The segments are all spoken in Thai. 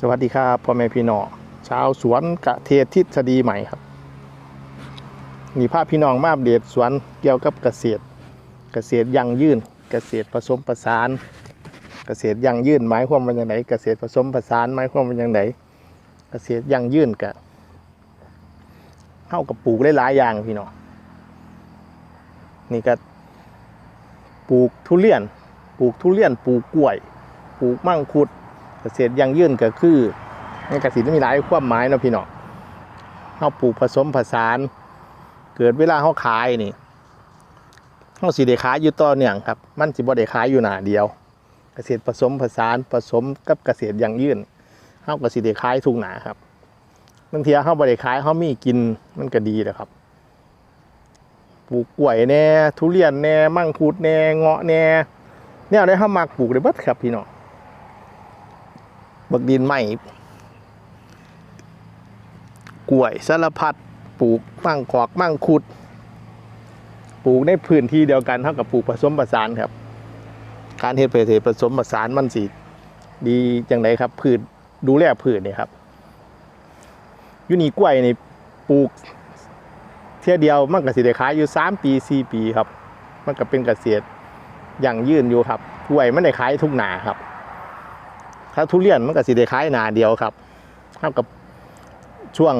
สวัสดีครับพ่อแม่พี่น้องชาวสวนกะเทศทฤษฎีใหม่ครับมีภาพพี่น้องมาอัปเดสวนเกี่ยวกับเกษตร เกษตรยั่งยืน เกษตรผสมผสาน เกษตรยั่งยืนหมายความว่าอย่างไรเกษตรผสมผสานหมายความว่าอย่างไรเกษตรยั่งยืนกะเข้ากับปลูกได้หลายอย่างพี่น้องนี่ก็ปลูกทุเรียน ปลูกทุเรียนปลูกกล้วย ปลูกมังคุด เกษตรยั่งยืนก็คือในเกษตรมีหลายความหมายเนาะพี่น้องเฮาปลูกผสมผสาน เกิดเวลาเฮาขายนี่เฮาสิได้ขายอยู่ต่อเนื่องครับ มันสิบ่ไดขายอยู่หนาเดียว เกษตรผสมผสานผสมกับเกษตรยั่งยืนเฮาก็สิได้ขายทุกหนาครับบางทีเฮาบ่ไดขายเฮามีกินมันก็ดีแหละครับปลูกกล้วยแหน่ทุเรียนแหน่ มั่งคุดแหน่เงาะแหน่แนวได้เฮามักปลูกได้บิดครับพี่น้อง บักดินใหม่กล้วยสารพัดปลูกมั่งกอกมั่งคุด ปลูกในพื้นที่เดียวกันเท่ากับปลูกผสมผสานครับ การเฮ็ดเกษตรผสมผสานมันสิดีจังไดครับพืชดูแลพืชนี่ครับยูนี่กล้วยนี่ปลูกเที่ยเดียวมันก็สิได้ขายอยู่สามปีสี่ปีครับ มันก็เป็นเกษตรอย่างยืนอยู่ครับกล้วยมันได้ขายทุกหนาครับ ถ้าทุเรียนมันก็สิได้ขายหนาเดียวครับเท่ากับช่วง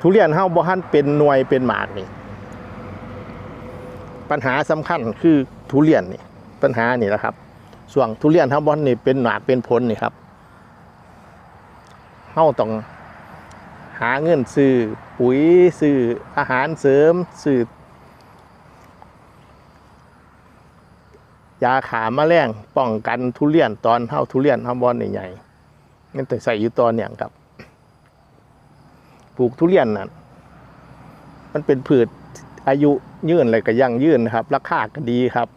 ทุเรียนเฮาบ่ทันเป็นหน่วยเป็นหมากนี่ปัญหาสำคัญคือทุเรียนนี่ปัญหานี่แหละครับช่วงทุเรียนเฮาบ่ทันนี่เป็นหมากเป็นผลนี่ครับเฮาต้องหาเงินซื้อปุ๋ยซื้ออาหารเสริมซื้อ ยาขาแมลงป้องกันทุเรียนตอนเท่าทุเรียนทำบอลใหญ่ๆมันแต้องใส่อยู่ตอนเนี่ยครับปลูกทุเรียนน่ะมันเป็นพืชอายุยืนอะไรก็ยั่งยืนนะครับ ราคาก็ดีครับ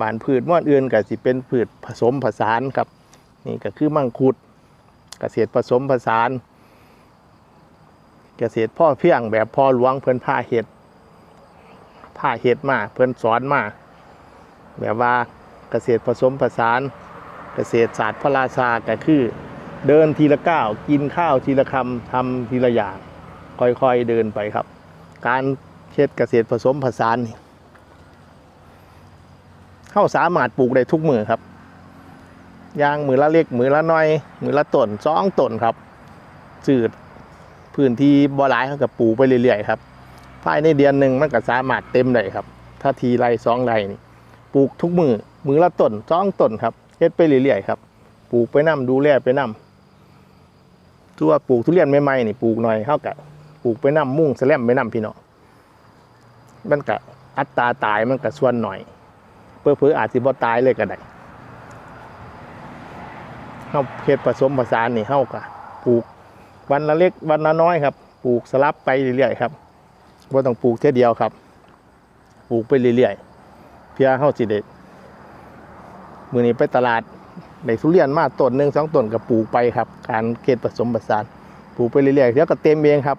บานพืชม่อนอื่นก็สิเป็นพืชผสมผสานครับ นี่ก็คือมังคุดเกษตรผสมผสาน เกษตรพ่อเพียงแบบพ่อหลวงเพิ่นผ้าเห็ดผ้าเห็ดมาเพิ่นสอนมาแบบว่า เกษตรผสมผสาน เกษตรศาสตร์พระราชาก็คือเดินทีละก้าวกินข้าวทีละคำทำทีละอย่างค่อยๆเดินไปครับ การเฮ็ดเกษตรผสมผสานเข้าสามารถปลูกได้ทุกมือครับยางมือละเล็กมือละน้อย มือละต้นสองต้นครับจืดพื้นที่บ่หลายเขาก็ปลูกไปเรื่อยๆครับภายในเดือนหนึ่งมันก็สามารถเต็มได้ครับ ถ้าทีไรสองไรนี่ปลูกทุกมือ มือละต้นสองต้นครับเฮ็ดไปเรื่อยๆครับปลูกไปนํดูแลไปนํตัวปลูกทุเรียนใหม่ๆนี่ปลูกหน่อยเท่ากับปลูกไปนํมุ่งแสลมไปนํพี่น้องมันก็อัตราตายมันก็ส่วนหน่อยเพื่อเพื่ออาจสิบ่ตายเลยก็ได้เฮาเฮ็ดผสมผสานนี่เฮาก็ปลูกวันละเล็กวันละน้อยครับ ปลูกสลับไปเรื่อยๆครับบ่ต้องปลูกเท่เดียวครับ ปลูกไปเรื่อยๆเพื่อเฮาสิได้ มือนี้ไปตลาดได้ทุเรียนมาต้นหนึ่งสองต้นก็ปลูกไปครับ การเกตผสมผสานปลูกไปเรื่อยๆเดี๋ยวก็เต็มเองครับ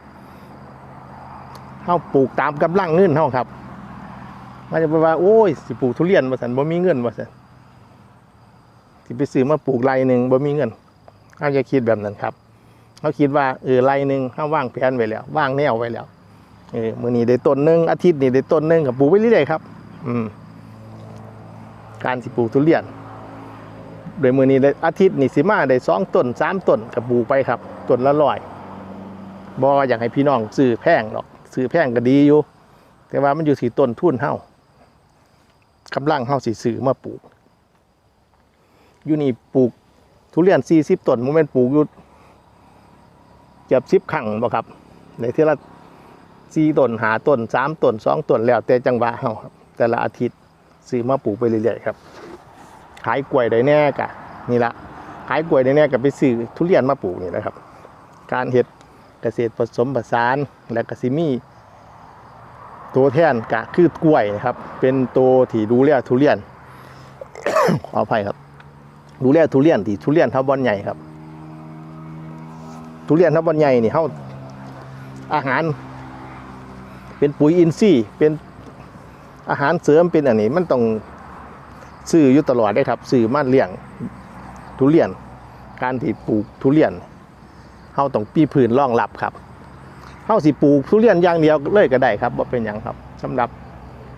เฮาปลูกตามกำลังเงินเฮาครับมันจะไปว่าโอ้ยสิปลูกทุเรียนว่าซั่นบ่มีเงินว่าซั่นสิไปซื้อมาปลูกไรหนึ่งบ่มีเงินเฮาอย่าคิดแบบนั้นครับเฮาคิดว่าเออไรหนึ่งเฮาว่างแผนไว้แล้วว่างแนวไว้แล้วเออมือนี้ได้ต้นหนึ่งอาทิตย์นี้ได้ต้นหนึ่งก็ปลูกไปเรื่อยๆครับ อืมการสิปลูกทุเรียน โดยมือนี้อาทิตย์นี่สิมาได้สองต้นสามต้นกับปลูกไปครับต้นละร้อยบออยากให้พี่น้องซื้อแพงหรอกซื้อแพงก็ดีอยู่ แต่ว่ามันอยู่ที่ต้นทุนเฮากำลังเฮาสิซื้อมาปลูกอยู่นี่ปลูกทุเรียนสี่สิบต้นโมเมนปลูกอยู่เกือบสิบครั้งบ่ครับในที่ละสี่ต้นหาต้นสามต้นสองต้นแล้วแต่จังหวะเฮาครับแต่ละอาทิตย์ซื้อมาปลูกไปเรื่อยๆครับ ขายกล้วยได้แน่กะนี่ละขายกล้วยได้แน่กับไปซื้อทุเรียนมาปลูกนี่แหละครับ การเฮ็ดเกษตรผสมผสานและกสิมีตัวแทนกะคือกล้วยนะครับ เป็นตัวที่ดูแลทุเรียนขออภัยครับ ดูแลทุเรียนที่ทุเรียนทับบอนใหญ่ครับ ทุเรียนทับบอนใหญ่นี่เฮาอาหาร เป็นปุ๋ยอินทรีย์เป็นอาหารเสริมเป็นอันนี้มันต้อง ซื้ออยู่ตลอดได้ครับซื้อมาเลี้ยงทุเรียน การที่ปลูกทุเรียนเฮาต้องปีพื้นรองรับครับเฮาสิปลูกทุเรียนอย่างเดียวเลยก็ได้ครับบ่เป็นหยังครับสำหรับ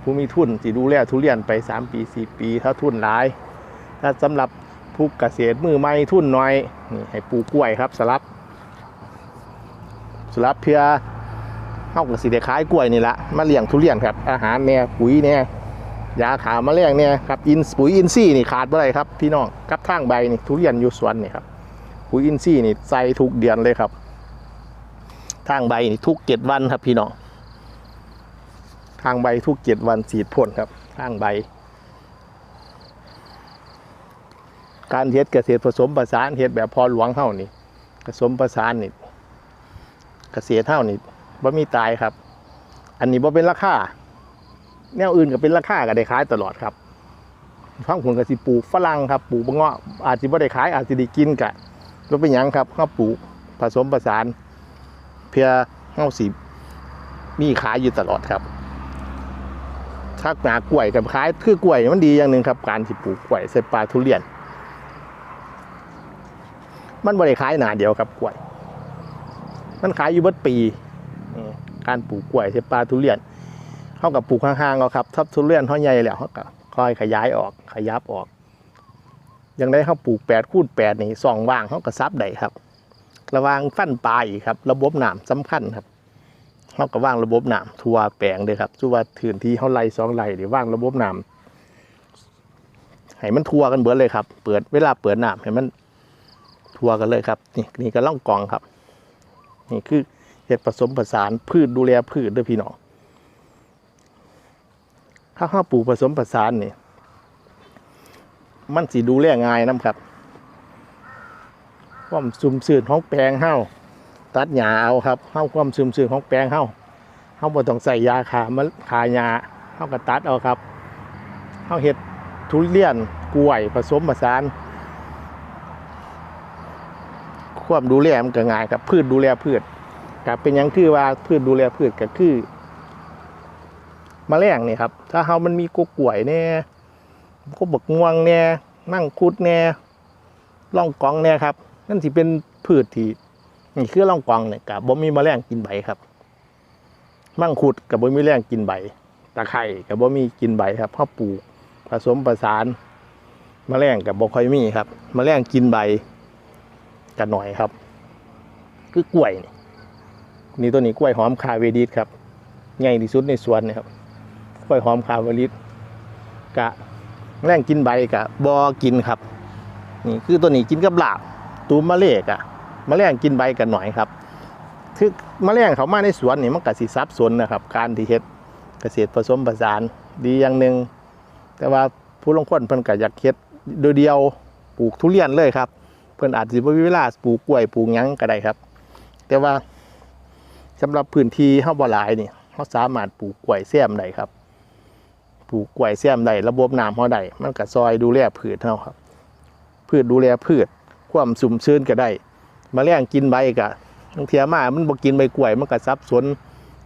ผู้มีทุนสิดูแลทุเรียนไป 3 ปี 4 ปี ถ้าทุนหลาย ถ้าสำหรับผู้เกษตรมือใหม่ทุนน้อยนี่ให้ปลูกกล้วยครับสลับสลับเพื่อเฮาก็สิได้ขายกล้วยนี่ละมาเลี้ยงทุเรียนครับ อาหารแน่ปุ๋ยแน่ ยาขาแมลงเนี่ยครับอินปุ๋ยอินทรีย์นี่ขาดบ่ได้ครับพี่น้องกับทางใบนี่ทุเรียนอยู่สวนนี่ครับปุ๋ยอินทรีย์นี่ใส่ทุกเดือนเลยครับทางใบนี่ทุกเจ็ดวันครับพี่น้องทางใบทุกเจ็ดวันสีดพ่นครับทางใบ การเฮ็ดเกษตรผสมผสานเฮ็ดแบบพอหลวงเฮานี่ผสมผสานนี่เกษตรเฮานี่บ่มีตายครับ อันนี้บ่เป็นราคา แนวอื่นก็เป็นราคาก็ได้ขายตลอดครับฟังผลก็สิปลูกฝรั่งครับปลูกบะเงาะอาจสิบ่ได้ขายอาจสิได้กินกะบ่เป็นยังครับเฮาปลูกผสมผสาน เพื่อเฮาสิมีขายอยู่ตลอดครับถ้าหนากล้วยกับขายคือกล้วยมันดีอย่างหนึ่งครับ การที่ปลูกกล้วยใส่ปลาทุเรียน มันบริขายหนาเดียวครับกล้วย มันขายอยู่เบิดปี การปลูกกล้วยใส่ปลาทุเรียน เขากับปลูกห่างๆเอาครับถ้าทุเรียนเขาใหญ่แล้วเขาก็ค่อยขยายออกขยับออกยังได้เขาปลูกแปดคูณแปดนี่สองว่างเขาก็ซับได้ครับ ระวางฟันปลายครับ ระบบน้ำสำคัญครับเขาก็ว่างระบบน้ำทั่วแปลงเลยครับทั่วถืนที่เขาไล่สองไล่หรือว่างระบบน้ำให้มันทั่วกันเบิดเลยครับ เปิดเวลาเปิดน้ำให้มันทัวกันเลยครับ นี่นี่ก็ล่องกองครับ นี่คือเห็ดผสมผสานพืชดูแลพืชด้วยพี่น้อง ถ้าข้าวปลูกผสมผสานนี่มันสีดูแลง่ายน้ำครับความซุมซื่นของแปลงเฮ้าตัดหญ้าเอาครับเฮ้าความซุมซื่นของแปลงเฮ้าเฮ้าบ่ต้องใส่ยาขามันขาหญ้าเฮ้าก็ตัดเอาครับเฮ้าเห็ดทุเรียนกล้วยผสมผสาน ความดูแลมันก็ง่ายครับพืชดูแลพืชครับเป็นยังคือว่าพืชดูแลพืชก็คือ มแมลงนี่ครับ ถ้าเฮามันมีกกล้วยแน่ก็บกม่วงแน่มั่งคุดแน่ล่องกองแน่ครับ นั่นสิเป็นพืชที่นี่คือล่องกองเนี่ยกับบ่มีแมลงกินใบครับ มั่งคุดกับบ่มีแมลงกินใบ ตะไคร่กับบ่มีกินใบครับเฮาปลูกผสมประสานมแมลงกับบ่ค่อยมีครับมแมลงกินใบกันหน่อยครับ คือกล้วยนี่นี่ตัวนี้กล้วยหอมคาเวดิสครับใหญ่ที่สุดในสวนนะครับ กล้วยหอมคาวดิสกะแรงกินใบกะบอกินครับ นี่คือตัวนี้กินกับหลาบตูมมะเล็กอะมะแรงกินใบกันหน่อยครับคือมะแรงเขามาในสวนนี่มันกะสิซับสนนะครับ การที่เฮ็ดเกษตรผสมผสานดีอย่างหนึ่งแต่ว่าผู้ลงคนเพิ่นก็อยากเฮ็ดโดยเดียวปลูกทุเรียนเลยครับ เพิ่นอาจสิบ่มีเวลาปลูกกล้วยปลูกหยังก็ได้ครับ แต่ว่าสำหรับพื้นที่เฮาบ่หลายนี่เฮาสามารถปลูกกล้วยแซมได้ครับ ปลูกกล้วยแซมได้ระบบน้ำเฮาได้มันก็ซอยดูแลพืชเฮาครับ พืชดูแลพืช ความสุ่มชื้นก็ได้แมลงกินใบก็บางเทียมามันบ่กินใบกล้วยมันก็สับสน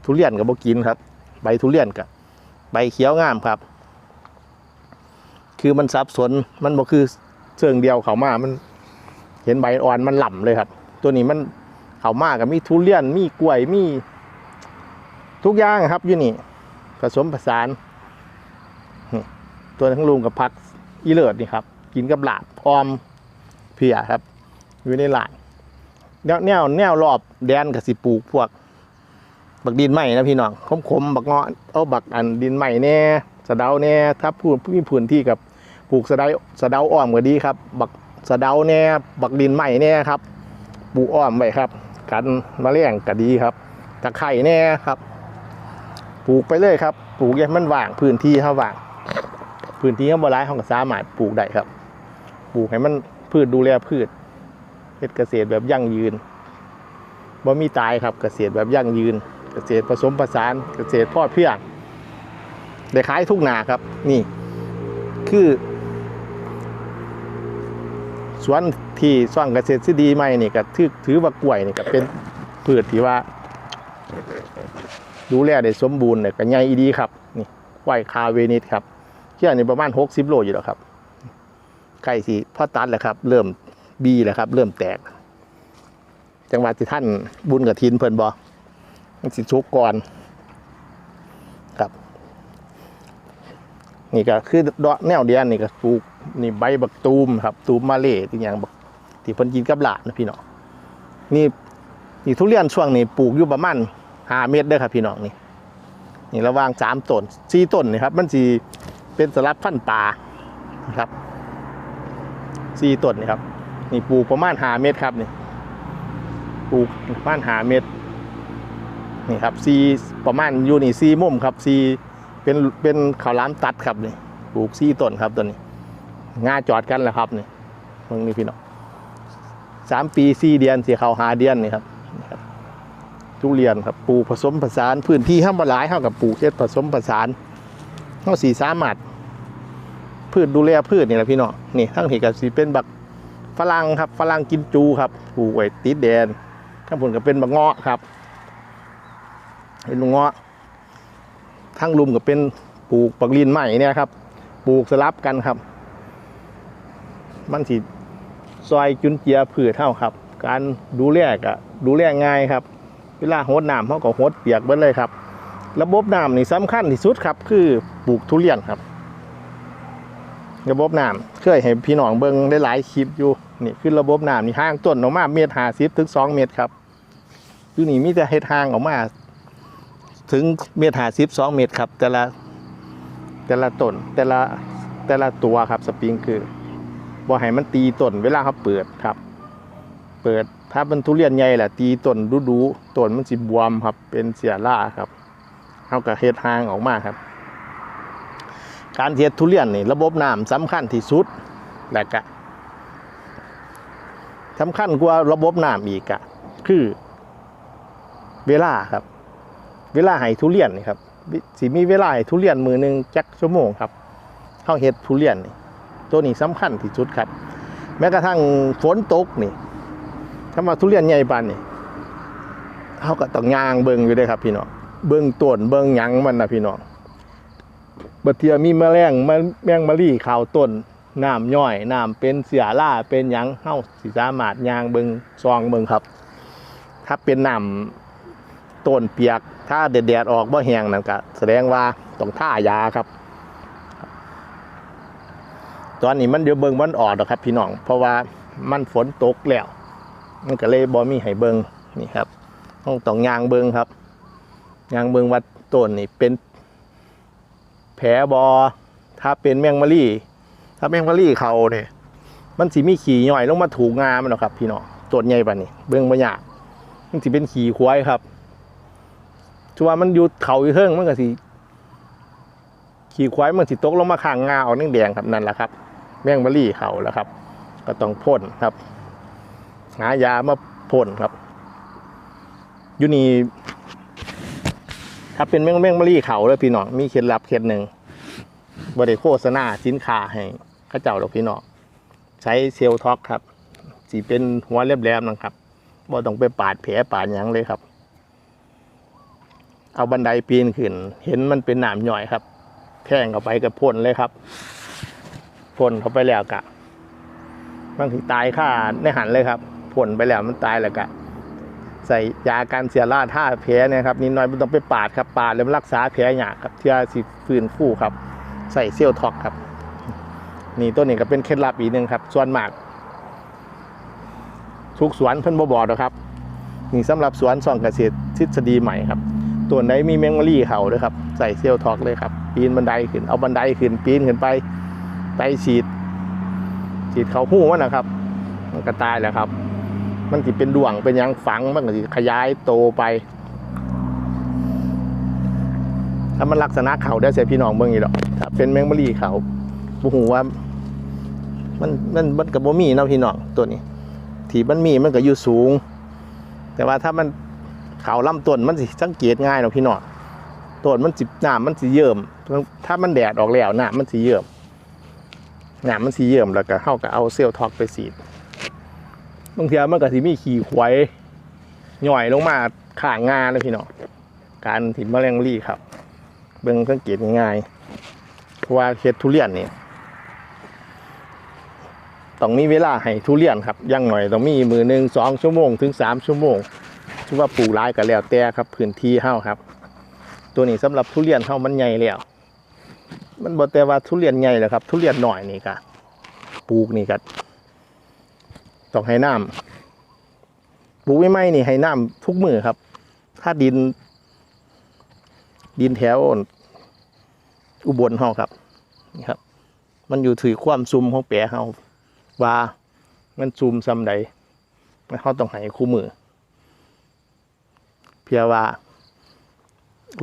ทุเรียนก็บ่กินครับ ใบทุเรียนก็ใบเขียวงามครับ คือมันสับสนมันบ่คือเชิงเดียวเขามามัน เห็นใบอ่อนมันหล่ำเลยครับ ตัวนี้มันเขามากับมีทุเรียนมีกล้วยมี ทุกอย่างครับอยู่นี่ผสมผสาน ตัวทั้งลุงกับพักอีเลิศนี่ครับ กินกับหลาบพร้อมเพียครับ อยู่ในหลานแนวแนวแนวรอบแดนกับสิปลูกพวก บักดินใหม่นะพี่น้องคมๆบักเงาะเอาบักอันดินใหม่แน่สะเดาแน่ถ้าพูดมีพื้นที่กับปลูกสะเดาสะเดาอ้อมก็ดีครับ บักสะเดาแน่บักดินใหม่แน่ครับปลูกอ้อมไว้ครับ กันมะเร็งก็ดีครับตะไคร่แน่ครับ ปลูกไปเลยครับ ปลูกอยังมันว่างพื้นที่เขาว่าง พื้นที่เขาบ่ร้ายเขาก็สามารถปลูกได้ครับ ปลูกให้มันพืชดูแลพืชเฮ็ดเกษตรแบบยั่งยืนบ่มีตายครับเกษตรแบบยั่งยืน เกษตรผสมผสาน เกษตรพ่อเพียงได้ขายทุกนาครับ นี่คือ สวนที่สร้างเกษตรทฤษฎีใหม่นี่ก็ถือถือว่ากล้วยนี่ก็เป็นพืชที่ว่า ดูแลได้สมบูรณ์เนี่ยก็ใหญ่อีดีครับ นี่ควายคาเวนิสครับ เที่ยนี่ประมาณ60โลอยู่แล้วครับใกล้สิพ่อตัดแหล้วครับ เริ่มบีแหละครับ เริ่มแตก จังหวัดที่ท่านบุญกับทินเพิ่นบอมันสิชุกก่อนครับ นี่ก็คือดอกแนวเดียนนี่ก็ปลูกนี่ใบบักตูมครับ ตูมมาเล่ที่อย่างบักที่เพิ่นกินกับหลานนะพี่น้องนี่นี่ทุเรียนช่วงนี้ปลูกอยู่ประมาณห้าเมตรเด้อครับ พี่น้องนี่นี่ระว่างสามต้นสี่ต้นนี่ครับ มันสี เป็นสลับพันป่านะครับสี่ต้นนี่ครับนี่ปลูกประมาณหาเมตรครับนี่ปลูกประมาณหาเมตรนี่ครับสี่ประมาณอยู่นี่สี่มุมครับสี่เป็นเป็นข้าวล้ามตัดครับนี่ปลูกสี่ต้นครับตัวนี้งาจอดกันแล้วครับนี่มึงนี่พี่น้องสามปีสี่เดือนสี่เขาหาเดือนนี่ครับนะครับทุเรียนครับปลูกผสมผสานพื้นที่ห้ามบหลายเท่ากับปลูกเฮ็ดผสมผสานเท่าสีสามารถ พืชดูแลพืชนี่แหละพี่น้องนี่ทั้งที่กับสีเป็นบักฝรั่งครับฝรั่งกินจูครับปลูกไว้ติดแดนข้างบนก็เป็นบักเงาะครับเป็นบักเงาะทั้งลุมก็เป็นปลูกปักลินใหม่เนี่ยครับปลูกสลับกันครับ มันสิซอยจุนเจียพืชเท่าครับ การดูแลก็ดูแลง่ายครับ เวลาโหดน้ำเขาก็โหดเปียกเบิดเลยครับ ระบบน้ำนี่สำคัญที่สุดครับ คือปลูกทุเรียนครับ ระบบน้ำเคยเห็นพี่น้องเบิ้งได้หลายคลิปอยู่นี่คือระบบน้ำนี่ห่างต้นออกมาเมตรหาสิบถึงสองเมตรครับอยู่นี่มีแต่เฮ็ดห่างออกมา ถึงเมตรหาสิบสองเมตรครับ แต่ละแต่ละต้นแต่ละแต่ละตัวครับสปริงคือบ่ให้มันตีต้นเวลาเขาเปิดครับ เปิดถ้าเป็นทุเรียนใหญ่แหละตีต้นดูดูๆต้นมันสิบวมครับเป็นเสียล่าครับเขาก็เฮ็ดหางออกมาครับ การเฮ็ดทุเรียนนี่ระบบน้ำสำคัญที่สุดและก็สำคัญกว่าระบบน้ำอีกอะคือเวลาครับ เวลาให้ทุเรียนนี่ครับสิมีเวลาให้ทุเรียนมือหนึ่งจักชั่วโมงครับเขาเฮ็ดทุเรียนนี่ตัวนี้สำคัญที่สุดครับ แม้กระทั่งฝนตกนี่ถ้ามาทุเรียนใหญ่ปานนี่เขาก็ต้องยางเบิงอยู่ด้วยครับ พี่น้องเบิงต้นเบิงยังมันนะพี่น้อง บัดเทียมีแมลงมแมงมะลี่ขาวต้นน้ำย่อยน้ำเป็นเสือล่าเป็นหยังเฮาสิสามารถยางเบิงซองเบิงครับ ถ้าเป็นน้ำต้นเปียก ถ้าแดดๆออกบ่แห้งนั่นก็แสดงว่าต้องท่ายาครับ ตอนนี้มันเดี๋ยวเบิงมันออกดอกครับ พี่น้อง เพราะว่ามันฝนตกแล้ว มันก็เลยบอมีให้เบิงนี่ครับ ต้องต้องยางเบิงครับยางเบิงวัดต้นนี่เป็น แผลบอถ้าเป็นแมงมะลี่ถ้าแมงมะลี่เขาเนี่ยมันสิมีขี่ย่อยลงมาถูกงามันหรอครับ พี่น้องต้นใหญ่ปานนี้เบิงบางอย่างมันสิเป็นขี่ควายครับชัวมันอยู่เขาอยู่เทิงมันก็สิขี่ควายมันสิตกลงมาข้างงาออกแดงๆครับนั่นแหละครับ แมงมะลี่เขาแล้วครับ ก็ต้องพ่นครับ หายามาพ่นครับอยูนี่ ถ้าเป็นแมงแมงมะลี่เขาเลยพี่น้องมีเคล็ดลับเคล็ดหนึ่งบริโฆษณาสินค้าให้ข้าเจ้าหรอกพี่น้องใช้เซลท็อกครับสีเป็นหัวแหลมๆนะครับบ่ต้องไปปาดแผลปาดยังเลยครับ เอาบันไดปีนขึ้น เห็นมันเป็นหนามหน่อยครับแท่งเข้าไปกับพ่นเลยครับพ่นเข้าไปแล้วกะบางทีตายค่าในหันเลยครับผลไปแล้วมันตายแล้วก็ ใส่ยาการเสียราท่าแผลเนี่ยครับนิดหน่อยมันต้องไปปาดครับปาดแล้วรักษาแผลหยาครับเพื่อสิฟื้นฟูครับ ใส่เซลล์ท็อกครับ นี่ตัวนี้ก็เป็นเคล็ดลับอีกหนึ่งครับ ส่วนมาก ทุกสวนเพิ่นบ่บอกหรอกครับ นี่สำหรับสวนส่องเกษตรทฤษฎีใหม่ครับตัวไหนมีแมงมะลี่เขาด้วยครับใส่เซลล์ท็อกเลยครับ ปีนบันไดขึ้นเอาบันไดขึ้นปีนขึ้นไปไปฉีดฉีดเขาหู้มันนะครับ มันก็ตายแหล้วครับ มันสิเป็นดวงเป็นหยังฝังมันก็สิขยายโตไปถ้ามันลักษณะเขาได้เสียพี่น้องเบิ่งอีดอกถ้าเป็นแมงมะลี่เขาบ่ฮู้ว่า มันมันมันก็บ่มีเนาะพี่น้องตัวนี้ที่มันมีมันก็อยู่สูง แต่ว่าถ้ามันเขาลำต้นมันสิสังเกตง่ายเนาะพี่น้องต้นมันสิน้ำมันสิเยิ่มถ้ามันแดดออกแล้วน้ำมันสิเยิ่มหนามมันสีเยิ่มแล้วก็เข้ากับเอาเซลล์ท็อกไปสีด บางทีมันก็สิมีขี่ควายหน่อยลงมาข่างงาเลยพี่น้องการถิ่นแมลงรี่ครับ เบิ่งสังเกตง่ายๆเพราะว่าเฮ็ดทุเรียนนี่ต้องมีเวลาให้ทุเรียนครับอยังหน่อยต้องมีมือหนึ่งสองชั่วโมงถึงสามชั่วโมงถือว่าปลูกหลายก็แล้วแต่ครับพื้นที่เฮาครับ ตัวนี้สำหรับทุเรียนเฮามันใหญ่แล้วมันบ่แต่ว่าทุเรียนใหญ่แหละครับ ทุเรียนหน่อยนี่ก็ปลูกนี่ก็ ต้องให้น้ำปลูกไม่ไหมนี่ให้น้ำทุกมือครับ ถ้าดิน ดินแถวอุบลเฮาครับนี่ครับ มันอยู่ถือความซุมของแปรเฮาว่ามันซุมซ้ำใดเฮาต้องให้คู่มือ เพียว่า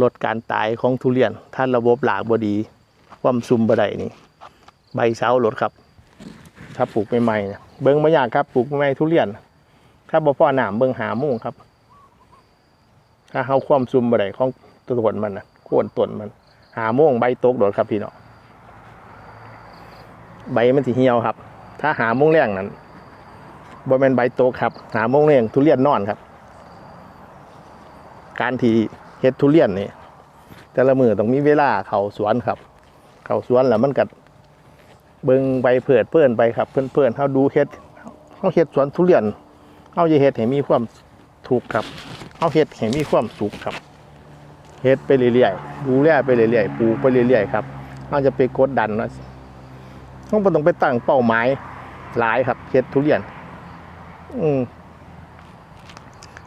ลดการตายของทุเรียน ถ้าระบบหลากบดี ความซุมบไดนี่ ใบเสาลดครับ ถ้าปลูกใหม่ๆเนี่ย เบิ้งมาอยากครับปลูกใหม่ๆทุเรียน ถ้าบ่พอหนามเบิ้งหาโมุ่งครับ ถ้าเฮาความซุมบไดของต้นมันนะโคนต้นมัน หาโม่งใบตกโดดครับพี่น้องใบมันสิเหี่ยวครับ ถ้าหาโม่งแรงนั้นบ่แม่นใบตกครับ หาโม่งแรงทุเรียนนอนครับ การที่เฮ็ดทุเรียนนี่แต่ละมือต้องมีเวลาเข้าสวนครับ เข้าสวนแล้วมันก็ เบิ่งใบเผิดเพื่อนไปครับ เพื่อนเพื่อนเฮาดูเฮ็ดเฮาเฮ็ดสวนทุเรียนเฮาจะเฮ็ดให้มีความถูกครับเฮาเฮ็ดให้มีความสุขครับเฮ็ดไปเรื่อยๆดูแลไปเรื่อยๆปลูกไปเรื่อยๆครับเราจะไปกดดันว่าต้องต้องไปตั้งเป้าหมายหลายครับเฮ็ดทุเรียน อืม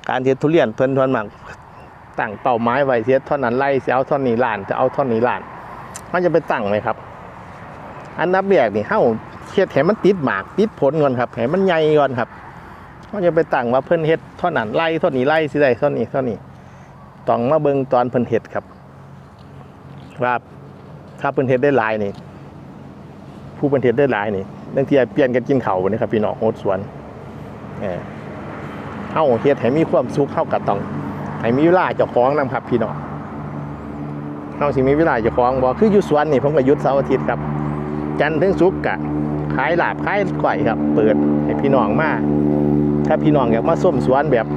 การเฮ็ดทุเรียนเพิ่นทวนมากตั้งเป้าหมายไว้เฮ็ดเท่านั้นไล่สิเอาเท่านี้ล้านจะเอาเท่านี้ล้าน มันจะไปตั้งไหมครับ อันดับแรกนี่เฮาเฮ็ดให้มันติดหมากติดผลก่อนครับให้มันใหญ่ก่อนครับมันจะไปตั้งว่าเพิ่นเฮ็ดเท่านั้นไล่เท่านี้ไล่สิได้เท่านี้เท่านี้ต้องมาเบิ่งตอนเพิ่นเฮ็ดครับว่าถ้าเพิ่นเฮ็ดได้หลายนี่ ผู้เพิ่นเฮ็ดได้หลายนี่บางทีเปลี่ยนกันกินข้าวบ่นี่ครับพี่น้องโหดสวนเออเฮาเฮ็ดให้มีความสุขเฮาก็ต้องให้มีเวลาเจ้าของนํครับพี่น้องเฮาสิมีเวลาเจ้าของบ่คืออยู่สวนนี่ผมก็หยุดเสาร์อาทิตย์ครับ จันทร์ถึงศุกร์ก็ขายหลาบขายก้อยครับ เปิดให้พี่น้องมาถ้าพี่น้องอยากมาส้มสวนแบบ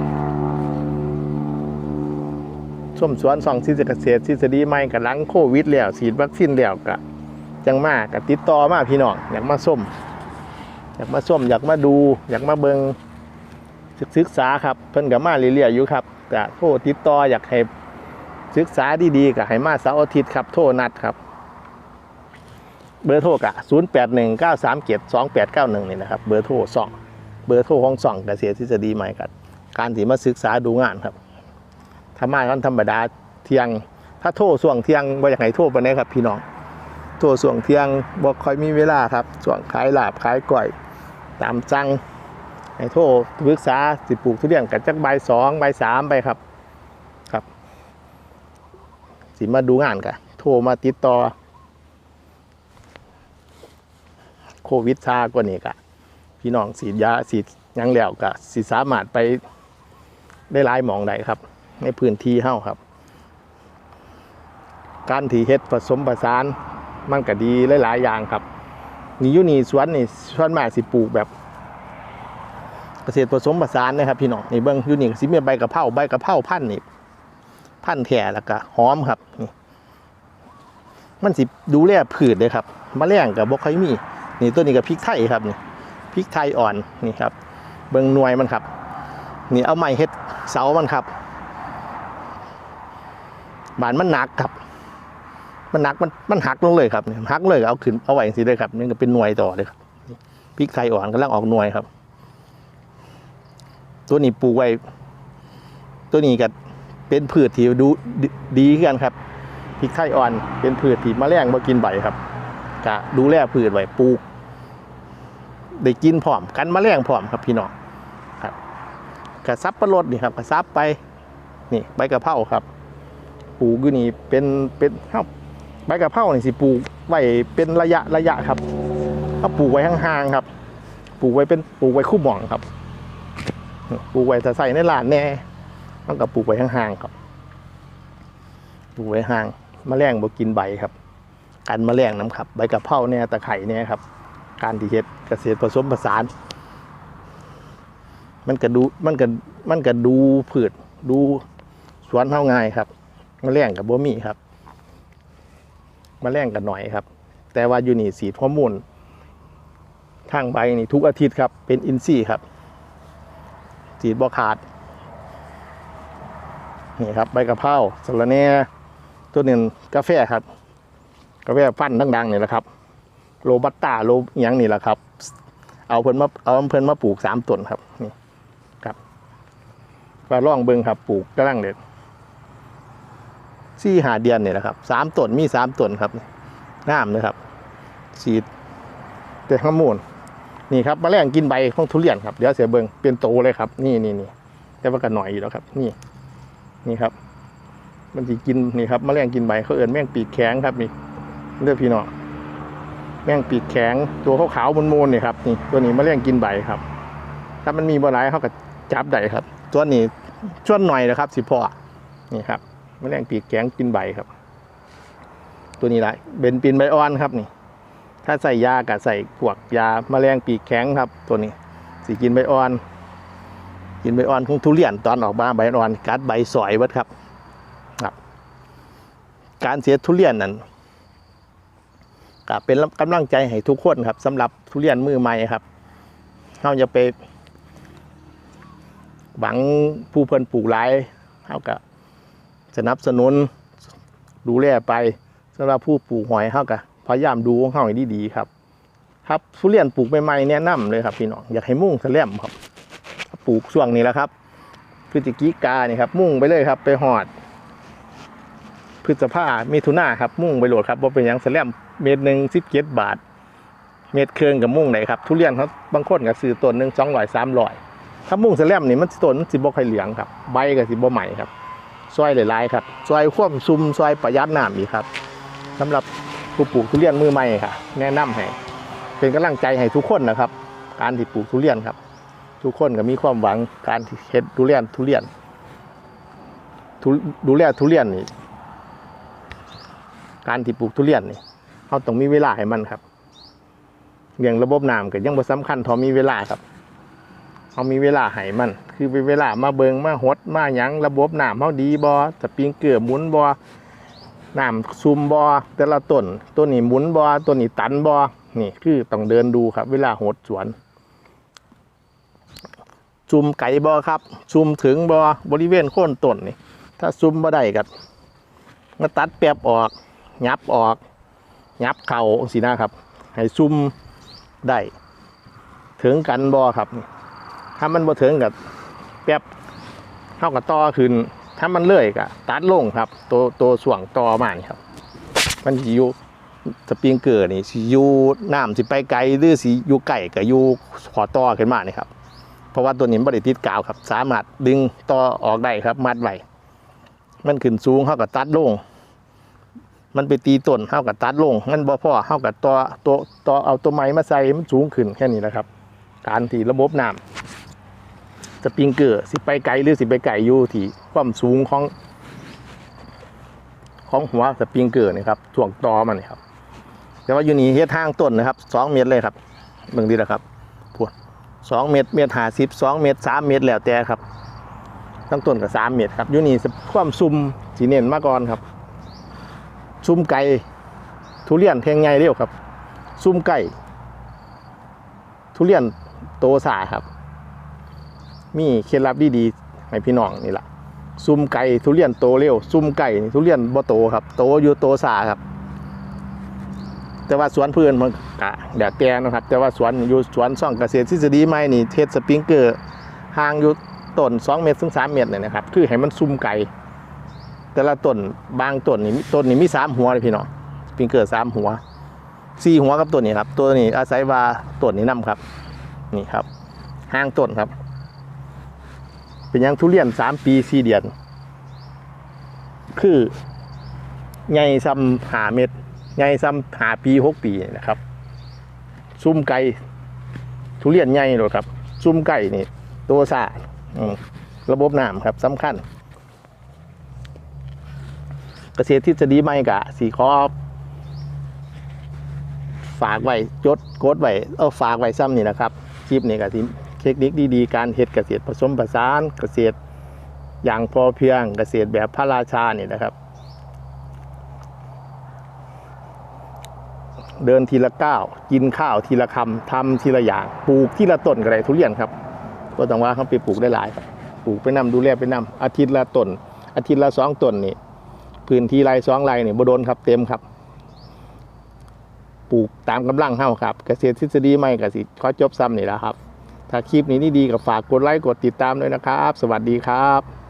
ส้มสวนสองที่เกษตรทฤษฎีใหม่กับลังโควิดแล้วฉีดวัคซีนแล้วกะจังมากกับติดต่อมาพี่น้องอยากมาส้ม อยากมาส้มอยากมาดู อยากมาเบิงศึกษาครับเพิ่นกับมาเรื่อยๆอยู่ครับกะโทรติดต่ออยากให้ศึกษาดีๆกับให้มาเสาร์อาทิตย์ครับ โทรนัดครับ เบอร์โทรกะ0 8 1 9 3 7 2 8 9 1นี่นะครับเบอร์โทรสองเบอร์โทรของสองเกษตรทฤษฎีใหม่ครับการที่มาศึกษาดูงานครับธรรมะกันธรรมดาเที่ยง ถ้าโทษส่วงเที่ยงบ่าอยากให้โทษปานครับพี่น้องโทษส่วงเที่ยงบ่ค่อยมีเวลาครับส่วงขายลาบขายก้อย ตามจังให้โทษปรึกษาสิปลูกทุเรียนกันจักใบสองใบสามไปครับครับ สิมาดูงานกันโทรมาติดต่อ โควิดซากว่านี้กะพี่น้องสีดยาสีดยังแล้วกะสิสามารถไปได้หลายหมองใดครับ ในพื้นที่เฮ้าครับ การที่เฮ็ดผสมผสานมันก็ดีหลายๆอย่างครับนี่ยูนี่สวนนี่สวนมากสิปลูกแบบเกษตรผสมผสานนะครับพี่น้องนี่เบิ้องยูนี่สิมีใบกะเพราใบกะเพราพันนี่พันแท่แล้วก็หอมครับนี่มันสิดูแลพืชเลยครับมแมลงกับบ่ค่อยมี นี่ตัวนี้กับพริกไทยครับนี่พริกไทยอ่อนนี่ครับ เบิ้งหน่วยมันครับนี่เอาไม้เฮ็ดเสามันครับบานมันหนักครับ มันหนักมันมันหักลงเลยครับหักเลยเอาขึ้นเอาไว้สิเลยครับนี่ก็เป็นหน่วยต่อเลยครับพริกไทยอ่อนกำลังออกหน่วยครับ ตัวนี้ปลูกไว้ ตัวนี้ก็เป็นพืชที่ดูดีกันครับพริกไทยอ่อนเป็นพืชที่มแมลงมากินใบครับกะดูแลพืชไว้ปลูก ได้กินพร้อมกันมแมลงพร้อมครับพี่น้องครับกระซับประรดนี่ครับกระซับไปนี่ใบกะเพราครับปลูกอยู่นี่เป็นเป็นครับใบกะเพรานี่สิปลูกไว้เป็นระยะระยะครับถ้าปลูกไว้ห่างๆครับ ปลูกไว้เป็นปลูกไว้คู่หม่องครับปลูกไว้จะใส่ในหลานแน่ต้องกับปลูกไว้ห่างๆครับปลูกไว้ห่างแมลงบ่กินใบครับ กันมแมลงน้ำครับ ใบกะเพราเนี่ยตะไคร่เนี่ยครับ การที่เฮ็ดเกษตรผสมผสาน มันก็ดูมันก็มันก็ดูพืชดูสวนเท่าง่ายครับมแมลงกับบ่มีครับมแมลงกับหน่อยครับ แต่ว่าอยู่นี่สีดฮอร์โมนข้างใบนี่ทุกอาทิตย์ครับ เป็นอินทรีย์ครับสีบอขาดนี่ครับใบกะเพราสะระแน่ตัวหนึ่งกาแฟครับ กาแฟฟันดังๆนี่แหละครับ โรบัสต้าโรยังนี่แหละครับ เอาเพิ่นมาเอาเพิ่นมาปลูกสามต้นครับนี่ครับว่าร่องเบิงครับปลูกกำลังเด็ดสี่หาเดือนนี่แหละครับสามต้นมีสามต้นครับงามเลยครับสีดแต่ข้ามูลนี่ครับแมลงกินใบของทุเรียนครับเดี๋ยวเสียเบิงเป็นโตเลยครับ นี่นี่นี่แต่ว่าก็หน่อยอยู่แล้วครับ นี่ นี่ครับ มันจะกินนี่ครับแมลงกินใบเขาเอิ้นแม่งปีกแข็งครับนี่เลือกพี่น้อง แมงปีกแข็งตัวขาวๆมูนๆนี่ครับนี่ตัวนี้มาเลี้ยงกินใบครับ ถ้ามันมีบ่หลายเขาก็จับได้ครับ ตัวนี้ชวนหน่อยนะครับ สิพ่อนี่ครับมาเลี้ยงปีกแข็งกินใบครับ ตัวนี้แหละเบนปินใบอ่อนครับนี่ ถ้าใส่ยากับใส่พวกยาแมลงปีกแข็งครับ ตัวนี้สิกินใบอ่อน กินใบอ่อนของทุเรียนตอนออกมาใบอ่อนกัดใบสอยเบิดครับ ครับ การเสียทุเรียนนั้น ก็เป็นกำลังใจให้ทุกคนครับสำหรับทุเรียนมือใหม่ครับเราจะไป หวังผู้เพิ่นปลูกหลายเท่ากับสนับสนุนดูแลไปสำหรับผู้ปลูกหอยเท่ากับพยายามดูของเขาให้ดีๆครับ ครับทุเรียนปลูกใหม่ๆแนะนำเลยครับพี่น้องอยากให้มุ่งแสลมครับปลูกช่วงนี้แหละครับพฤศจิกานี่ครับ มุ่งไปเลยครับ ไปหอดพฤษภามิถุนาครับ มุ่งไปโหลดครับว่าเป็นยังแสลม เม็ดหนึ่งสิบเจ็ดบาท เม็ดเครื่องกับมุ่งไหนครับ ทุเรียนเขาบางคนก็ซื้อต้นหนึ่งสองร้อยสามร้อยถ้ามุ่งแสลมนี่มันต้นมันสิบ่ค่อยเหลืองครับ ใบก็สิบ่ใหม่ครับซอยหลายๆครับซอยควบซุมซอยประหยัดน้ำอีกครับสำหรับผู้ปลูกทุเรียนมือใหม่ค่ะ แนะนำให้เป็นกำลังใจให้ทุกคนนะครับ การที่ปลูกทุเรียนครับ ทุกคนก็มีความหวังการที่เฮ็ดทุเรียนทุเรียนทุดูแลทุเรียนนี่การที่ปลูกทุเรียนนี่ เขาต้องมีเวลาให้มันครับเรื่องระบบน้ำก็ยังบ่สำคัญทอมีเวลาครับเขามีเวลาให้มัน คือเวลามาเบิงมาหดมาหยังระบบน้ำเขาดีบอสปริงเกลือหมุนบอน้ำซุมบอแต่ละต้นตัวนี้หมุนบอตัวนี้ตันบอนี่คือต้องเดินดูครับ เวลาหดสวนซุมไก่บอครับซุมถึงบอบริเวณโค่นต้นนี่ถ้าซุมบ่ได้กับมาตัดแปบออก ยับออก ยับเข่าสินะครับ ให้ซุ่มได้ถึงกันบอครับ ถ้ามันบ่ถึงกับแป๊บเท่ากับต่อขึ้น ถ้ามันเลื่อยกับตัดลงครับ ตัวตัวส่วงต่อมานครับ มันสิอยู่สปริงเกอร์นี่สิอยู่น้ำสิไปไกลหรือสิอยู่ไก่กับอยู่ขอต่อขึ้นมานี่ครับ เพราะว่าตัวนี้มันบริติดกาวครับ สามารถดึงต่อออกได้ครับ มัดไว้มันขึ้นสูงเท่ากับตัดลง มันไปตีต้นเท่ากับตัดลงมันบ่พ่อเท่ากับตัวตัวตัวเอาตัวไม้มาใส่มันสูงขึ้นแค่นี้แหละครับ การที่ระบบน้ำสปริงเกอร์สิไปไกลหรือสิไปไกลอยู่ที่ความสูงของ ของหัวสปริงเกอร์นี่ครับถ่วงตอมันนี่ครับ แต่ว่าอยู่นี่เฮ็ดทางต้นนะครับสองเมตรเลยครับเบิ่งดีนะครับพวดสองเมตรเมตรหาสิบสองเมตรสามเมตรแล้วแต่ครับตั้งต้นกับสามเมตรครับอยู่นี่ความซุ่มสีเน้นมาก่อนครับ ซุ่มไก่ทุเรียนเทงไงเรียวครับ ซุ่มไก่ทุเรียนโตสาครับ มีเคล็ดลับดีๆให้พี่น้องนี่แหละซุ่มไก่ทุเรียนโตเร็วซุ่มไก่ทุเรียนบ่โตครับโตอยู่โตสาครับ แต่ว่าสวนเพื่อนมันกะแดดแตงนะครับ แต่ว่าสวนอยู่สวนซ่องเกษตรทฤษฎีใหม่นี่เทศสปริงเกอร์ห่างอยู่ต้น2เมตรถึง3เมตรเนี่ยนะครับ คือให้มันซุ่มไก่ แต่ละต้นบางต้นนี่ต้นนี่มีสามหัวเลยพี่น้องสปริงเกอร์สามหัวสี่หัวกับต้นนี้ครับตัวนี้อาศัยว่าต้นนี้นํครับ นี่ครับห่างต้นครับ เป็นยังทุเรียนสามปีสี่เดือน คือใหญ่ซ้ำหาเม็ดใหญ่ซ้ำหาปีหกปีนะครับ ซุ่มไก่ทุเรียนใหญ่เลยครับ ซุ่มไก่นี่ ตัวสาระบบน้ำครับสำคัญ เกษตรทฤษฎีใหม่กะสีคอฝากไว้จดโกดไว้เอาฝากไว้ซ้ำนี่นะครับคลิปนี้กะที่เทคนิคดีๆการเฮ็ดเกษตรผสมผสานเกษตรอย่างพอเพียงเกษตรแบบพระราชานี่นะครับ เดินทีละก้าวกินข้าวทีละคำทำทีละอย่างปลูกทีละต้นก็ได้ทุเรียนครับ ก็ต้องว่าเขาไปปลูกได้หลายครับปลูกไปนำดูแลไปนำอาทิตย์ละต้นอาทิตย์ละสองต้นนี่ พื้นที่ไรสองไรเนี่ยบดนครับเต็มครับ ปลูกตามกำลังเฮาครับเกษตรทฤษฎีใหม่กสิขอจบซ้ำนี่แหล้วครับ ถ้าคลิปนี้นี่ดีก็ฝากกดไลค์กดติดตามด้วยนะครับ สวัสดีครับ